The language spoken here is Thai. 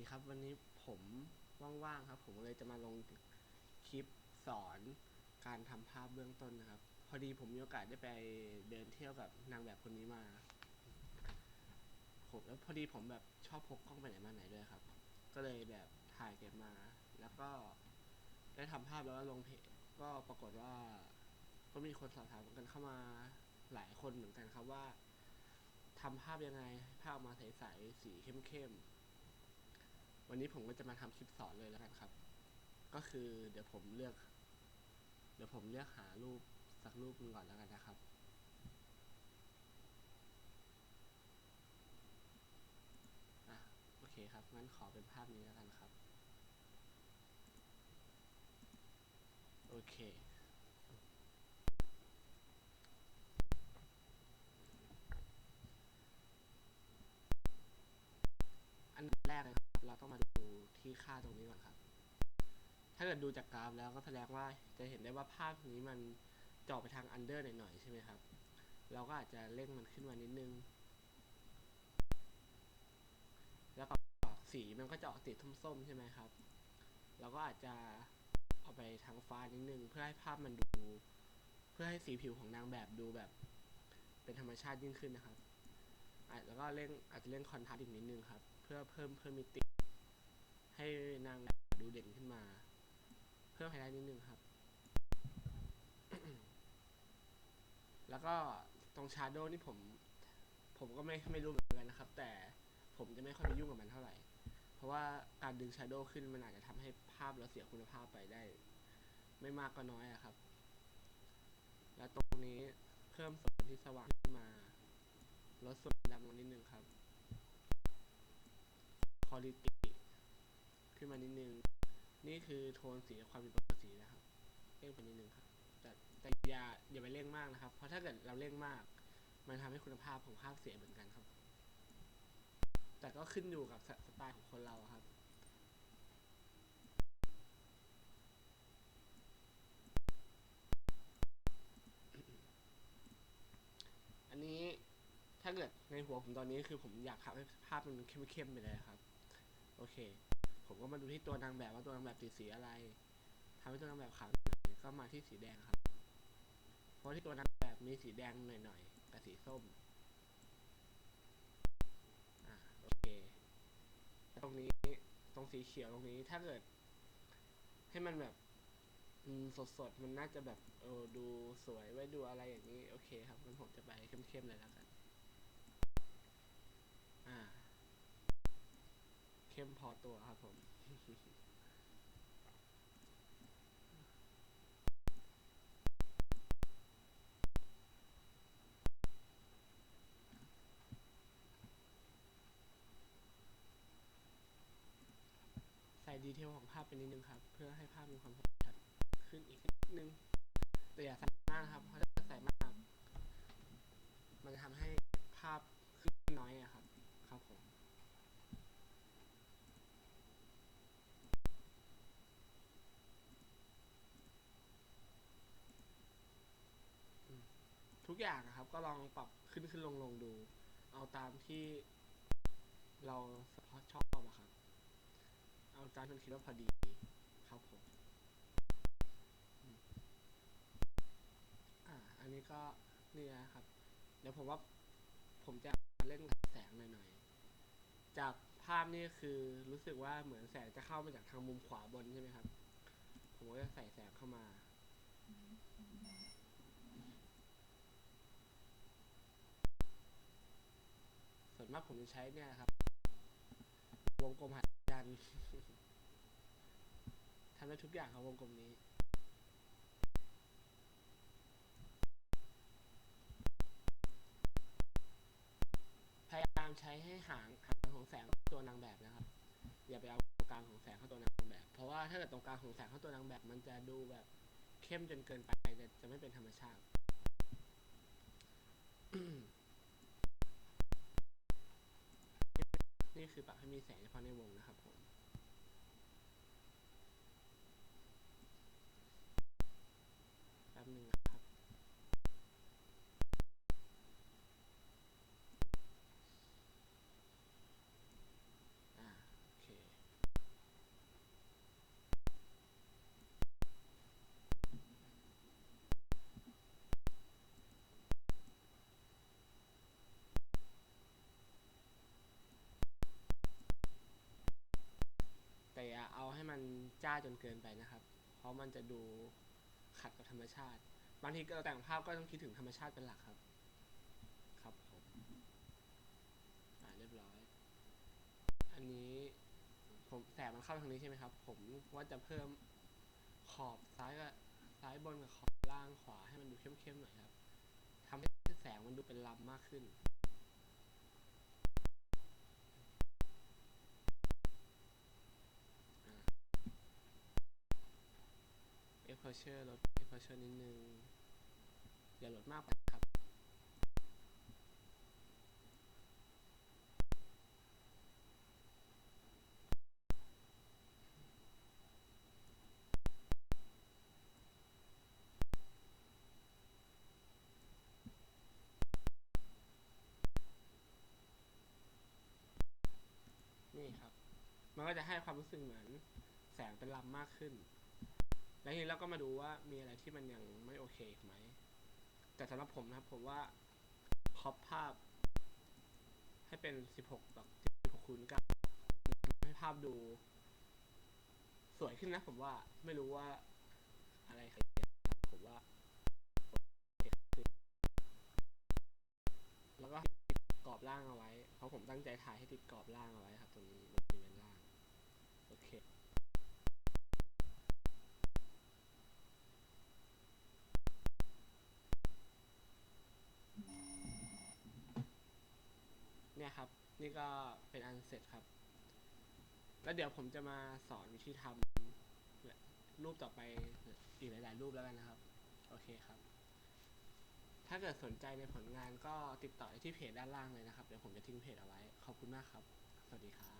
ดีครับ วันนี้ผมว่างๆครับ ผมเลยจะมาลงคลิปสอนการทำภาพเบื้องต้นนะครับ พอดีผมมีโอกาสได้ไปเดินเที่ยวกับนางแบบคนนี้มาผมแล้วพอดีผมแบบชอบพกกล้องไปไหนมาไหนด้วยครับ ก็เลยแบบถ่ายเก็บมา แล้วก็ได้ทำภาพแล้วก็ลงเพจก็ปรากฏว่า ก็มีคนสอบถามกันเข้ามาหลายคนเหมือนกันครับว่าทำภาพยังไง ภาพออกมาใสๆ สีเข้มๆ วันนี้ผมก็จะมาทำคลิปสอนเลยแล้วกันครับ ก็คือเดี๋ยวผมเลือก เดี๋ยวผมเลือกหารูปสักรูปนึงก่อนแล้วกันนะครับ อะโอเคครับ งั้นขอเป็นภาพนี้แล้วกันครับ โอเคอันแรกเลย เราต้องมาดูที่ค่าตรงนี้ก่อนครับ ถ้าเกิดดูจากกราฟแล้วก็แสดงว่าจะเห็นได้ว่าภาพนี้มันเจาะไปทางอันเดอร์หน่อยๆใช่ไหมครับ เราก็อาจจะเร่งมันขึ้นมานิดนึง แล้วก็สีมันก็จะออกติดส้มๆใช่ไหมครับ เราก็อาจจะเอาไปทางฟ้านิดนึงเพื่อให้ภาพมันดู เพื่อให้สีผิวของนางแบบดูแบบ เป็นธรรมชาติยิ่งขึ้นนะครับแล้วก็เร่งอาจจะเร่งคอนทราสต์อีกนิดนึงครับ เพื่อเพิ่มเพิ่มมิติ ให้นางดูเด่นขึ้นมา เพิ่มไฮไลท์นิดนึงครับ แล้วก็ตรงชาร์โดนี่ผม ผมก็ไม่ไม่รู้เหมือนกันนะครับ แต่ผมจะไม่ค่อยไปยุ่งกับมันเท่าไหร่ เพราะว่าการดึงชาร์โดขึ้นมันอาจจะทำให้ภาพเราเสียคุณภาพไปได้ ไม่มากก็น้อยอะครับ แล้วตรงนี้เพิ่มส่วนที่สว่างขึ้นมาลดส่วนดำลงนิดนึงครับ quality ขึ้นมานิดนึง นี่คือโทนสีความเป็นปกตินะครับเร่งไปนิดนึงครับ แต่แต่อย่าอย่าไปเร่งมากนะครับ เพราะถ้าเกิดเราเร่งมาก มันทำให้คุณภาพของภาพเสียเหมือนกันครับ แต่ก็ขึ้นอยู่กับสสไตล์ของคนเราครับอันนี้ถ้าเกิดในหัวผมตอนนี้คือผมอยากทำให้ภาพมันเข้มๆไปเลยครับ โอเค ผมก็มาดูที่ตัวนางแบบว่าตัวนางแบบติดสีอะไรทำให้ตัวนางแบบขาวก็มาที่สีแดงครับ เพราะที่ตัวนางแบบมีสีแดงหน่อยๆกับสีส้ม อ่าโอเค ตรงนี้ตรงสีเขียวตรงนี้ถ้าเกิด ให้มันแบบสดสดๆมันน่าจะแบบเออดูสวยไว้ดูอะไรอย่างนี้ โอเคครับงั้นผมจะไปเข้มๆเลยแล้วกัน อ่า เข้มพอตัวครับผม ใส่ดีเทลของภาพไปนิดนึงครับ เพื่อให้ภาพมีความคมชัดขึ้นอีกนิดนึงแต่อย่าใส่มากนะครับ เพราะถ้าใส่มาก มันจะทำให้ภาพขึ้นน้อยอะครับ ครับผม ทุก อย่างอะครับ ก็ลองปรับขึ้นขึ้นลงลงดู เอาตามที่เราชอบอะครับ เอาตามที่คิดว่าพอดีครับผมอ่า อันนี้ก็นี่นะครับ เดี๋ยวผมว่าผมจะเล่นแสงหน่อยๆ จากภาพนี่คือรู้สึกว่าเหมือนแสงจะเข้ามาจากทางมุมขวาบนใช่ไหมครับ ผมก็จะใส่แสงเข้ามา ส่ วนมากผมจะใช้เนี่ยครับ วงกลมหัดยันทำได้ทุกอย่างครับวงกลมนี้พยายามใช้ให้หางหางของแสงเข้าตัวนางแบบนะครับ อย่าไปเอาตรงกลางของแสงเข้าตัวนางแบบ เพราะว่าถ้าเกิดตรงกลางของแสงเข้าตัวนางแบบ มันจะดูแบบเข้มจนเกินไปจะไม่เป็นธรรมชาติ นี่คือปรับให้มีแสงเฉพาะในวงนะครับผมแป๊บหนึ่งนะครับ อ่า โอเค เอาให้มันจ้าจนเกินไปนะครับ เพราะมันจะดูขัดกับธรรมชาติ บางทีเราแต่งภาพก็ต้องคิดถึงธรรมชาติเป็นหลักครับ ครับผมอ่าเรียบร้อย อันนี้ผมแสงมันเข้าทางนี้ใช่ไหมครับ ผมว่าจะเพิ่มขอบซ้ายกับซ้ายบนกับขอบล่างขวาให้มันดูเข้มๆหน่อยครับทำให้แสงมันดูเป็นลำมากขึ้น เพอร์เชอร์ลดเอฟเพอร์เชอร์นิดนึง อย่าลดมากไปครับ นี่ครับ มันก็จะให้ความรู้สึกเหมือนแสงเป็นลำมากขึ้น แล้วทีนี้เราก็มาดูว่ามีอะไรที่มันยังไม่โอเคอีกไหม แต่สำหรับผมนะครับผมว่าครอปภาพ ให้เป็น 16ต่อ16คูณ9ให้ภาพดู สวยขึ้นนะผมว่าไม่รู้ว่า อะไรใครผมว่าแล้วก็ติดกรอบล่างเอาไว้ เพราะผมตั้งใจถ่ายให้ติดกรอบล่างเอาไว้ครับตรงนี้บริเวณล่าง โอเค ครับ นี่ก็เป็นอันเสร็จครับ แล้วเดี๋ยวผมจะมาสอนวิธีทำรูปต่อไปอีกหลาย ๆ รูปแล้วกันนะครับ โอเคครับ ถ้าเกิดสนใจในผลงานก็ติดต่อที่เพจด้านล่างเลยนะครับ เดี๋ยวผมจะทิ้งเพจเอาไว้ ขอบคุณมากครับ สวัสดีครับ